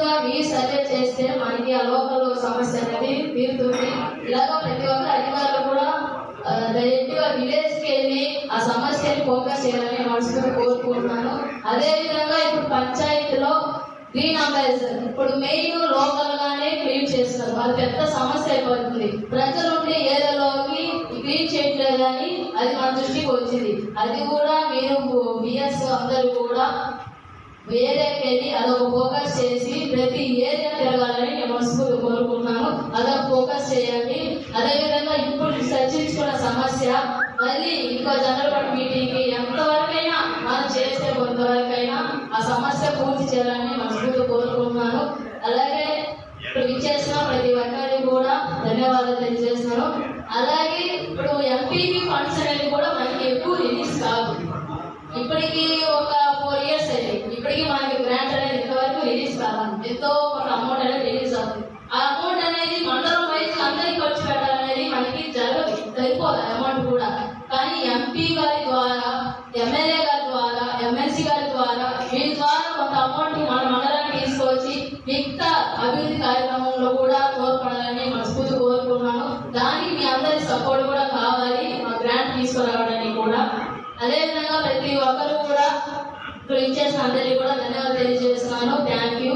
గా మీ సర్వే చేస్తే మనకి ఆ లోకల్ సమస్య అనేది తీరుతుంది. ఇలాగ ప్రతి ఒక్క అధికారులు కూడా డైరెక్ట్గా విలేజ్కి వెళ్ళి ఆ సమస్యని ఫోకస్ చేయాలని మనసులో కోరుకుంటున్నాను. అదే విధంగా ఇప్పుడు పంచాయతీలో గ్రీన్ అంబాసిడర్ ఇప్పుడు మెయిన్ లోకల్ గానే క్లీన్ చేస్తున్నారు. అది పెద్ద సమస్య అయిపోతుంది. ప్రజలు ఉండే ఏరియాలోకి క్లీన్ చేయట్లేదని అది మన దృష్టికి వచ్చింది. అది కూడా మీరు బిఎస్ అందరూ కూడా వేరేకి వెళ్ళి అదొక ఫోకస్ చేసి ప్రతి ఏరియా తిరగాలని నేను మనస్ఫూర్తి కోరుకుంటున్నాను. అదొక ఫోకస్ చేయండి. అదేవిధంగా ఇప్పుడు చర్చించుకున్న సమస్య మళ్ళీ ఇంకో జనరల్ మీటింగ్కి ఎంతవరకైనా మనం చేస్తే కొంతవరకైనా ఆ సమస్య పూర్తి చేయాలని మనస్ఫూర్తి కోరుకుంటున్నాను. అలాగే ఇప్పుడు ఇచ్చేసిన ప్రతి ఒక్కరికి కూడా ధన్యవాదాలు తెలియజేస్తున్నాను. అలాగే ఇప్పుడు ఎంపీపీ ఫండ్స్ అనేది కూడా మనకి ఎక్కువ రిలీజ్ కాదు ఇప్పటికీ ఒక ఫోర్ ఇయర్స్ అయింది ఇప్పటికి మనకి గ్రాంట్ అనేది ఇంతవరకు రిలీజ్ కావాలి ఎంతో కొంత అమౌంట్ అనేది రిలీజ్ అవుతుంది. ఆ అమౌంట్ అనేది మండలం వైజ్ అందరికి ఖర్చు పెట్టాలనేది మనకి జరగదు. సరిపోదు అమౌంట్ కూడా. కానీ ఎంపీ గారి ద్వారా ఎమ్మెల్యే గారి ద్వారా ఎమ్మెల్సీ గారి ద్వారా వీరి ద్వారా కొంత అమౌంట్ మన మండలానికి తీసుకొచ్చి మిగతా అభివృద్ధి కార్యక్రమంలో కూడా తోడ్పడాలని మనస్ఫూర్తి కోరుకున్నాను దానికి మీ అందరి సపోర్ట్ కూడా కావాలి మా గ్రాంట్ తీసుకురావడానికి కూడా. అదేవిధంగా ప్రతి ఒక్కరు కూడా ఇప్పుడు ఇచ్చేసిన అందరికీ కూడా ధన్యవాదాలు తెలియజేస్తున్నాను. థ్యాంక్ యూ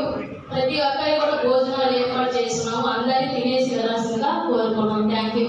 ప్రతి ఒక్కరికి కూడా భోజనాలు ఏర్పాటు చేస్తున్నాము. అందరికీ తినేసి వెళ్ళాల్సిందిగా కోరుకున్నాం థ్యాంక్ యూ